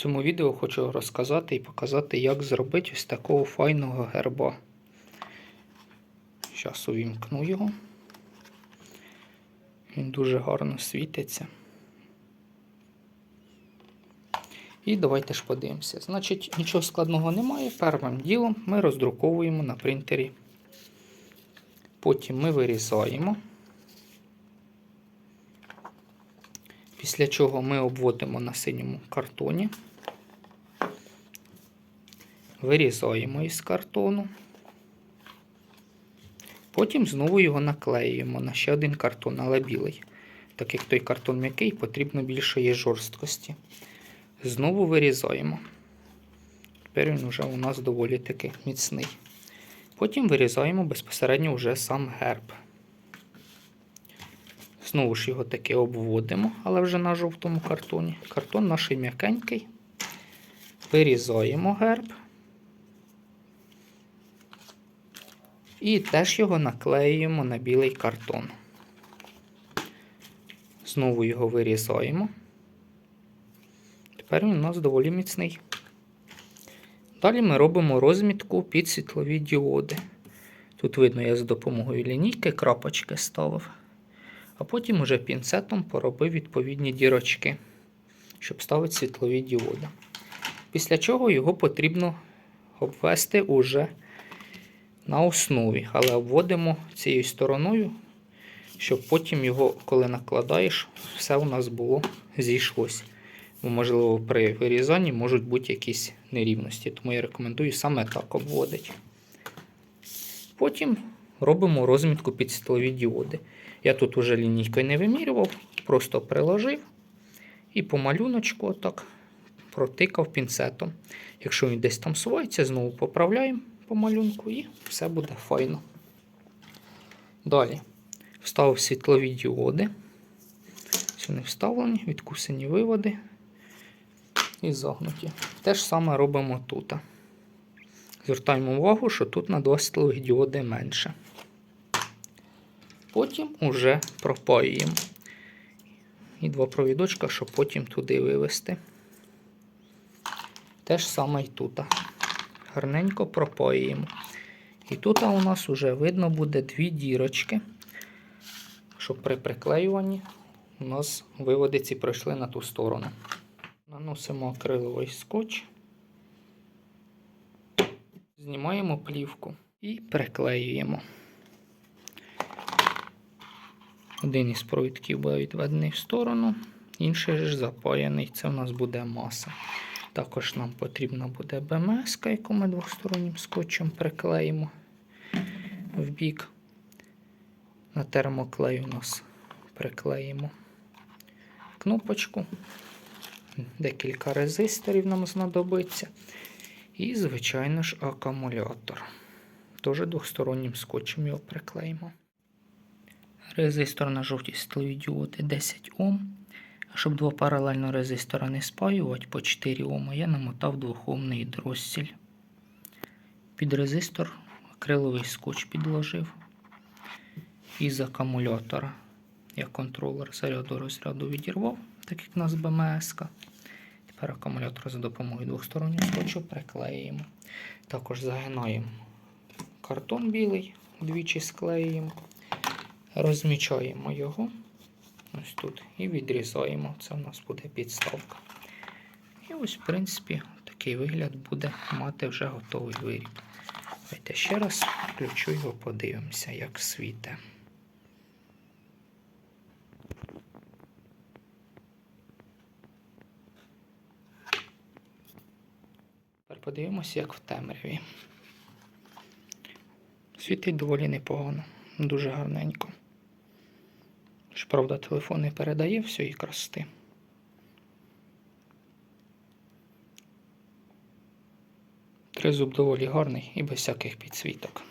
цьому відео хочу розказати і показати, як зробити ось такого файного герба. Зараз увімкну його. Він дуже гарно світиться. І давайте ж подивимося. Значить, нічого складного немає. Первим ділом ми роздруковуємо на принтері. Потім ми вирізаємо. Після чого ми обводимо на синьому картоні, вирізаємо із картону. Потім знову його наклеюємо на ще один картон, але білий. Так як той картон м'який, потрібно більшої жорсткості. Знову вирізаємо. Тепер він вже у нас доволі таки міцний. Потім вирізаємо безпосередньо вже сам герб. Знову ж його таки обводимо, але вже на жовтому картоні. Картон наш м'якенький. Вирізаємо герб. І теж його наклеюємо на білий картон. Знову його вирізаємо. Тепер він у нас доволі міцний. Далі ми робимо розмітку під світлові діоди. Тут видно, я з допомогою лінійки крапочки ставив, а потім уже пінцетом поробив відповідні дірочки, щоб ставити світлові діоди. Після чого його потрібно обвести уже на основі, але обводимо цією стороною, щоб потім його, коли накладаєш, все у нас було зійшлося. Бо, можливо, при вирізанні можуть бути якісь нерівності, тому я рекомендую саме так обводити. Потім робимо розмітку під світлові діоди. Я тут уже лінійкою не вимірював, просто приложив і по малюночку отак протикав пінцетом. Якщо він десь там своїться, знову поправляємо по малюнку і все буде файно. Далі вставив світлові діоди. Вони вставлені, відкусені виводи і загнуті. Те ж саме робимо тут. Звертаємо увагу, що тут на два світлових діоди менше. Потім уже пропаюємо. І два провідочка, щоб потім туди вивести. Те ж саме і тут. Гарненько пропаюємо. І тут у нас вже видно буде дві дірочки, щоб при приклеюванні у нас виводи ці пройшли на ту сторону. Наносимо акриловий скотч, знімаємо плівку і приклеюємо. Один із провідків буде відведений в сторону, інший ж запаяний. Це у нас буде маса. Також нам потрібна буде БМС, яку ми двостороннім скотчем приклеїмо в бік. На термоклей у нас приклеїмо кнопочку. Декілька резисторів нам знадобиться. І, звичайно ж, акумулятор. Теж двостороннім скотчем його приклеїмо. Резистор на жовтій світлові діоди 10 Ом. Щоб два паралельно резистора не спаювати по 4 Ом, я намотав 2-омний дроссель. Під резистор акриловий скотч підложив. Із акумулятора я контролер заряду розряду відірвав, так як у нас БМС. -ка. Тепер акумулятор за допомогою двостороннього скотчу приклеїмо. Також загинаємо картон білий, двічі склеїмо, розмічаємо його ось тут і відрізаємо. Це у нас буде підставка. І ось, в принципі, такий вигляд буде мати вже готовий виріб. Давайте ще раз включу його, подивимося, як світе. Тепер подивимося, як в темряві. Світить доволі непогано, дуже гарненько. Щоправда, телефон не передає всієї красоти. Тризуб доволі гарний і без всяких підсвіток.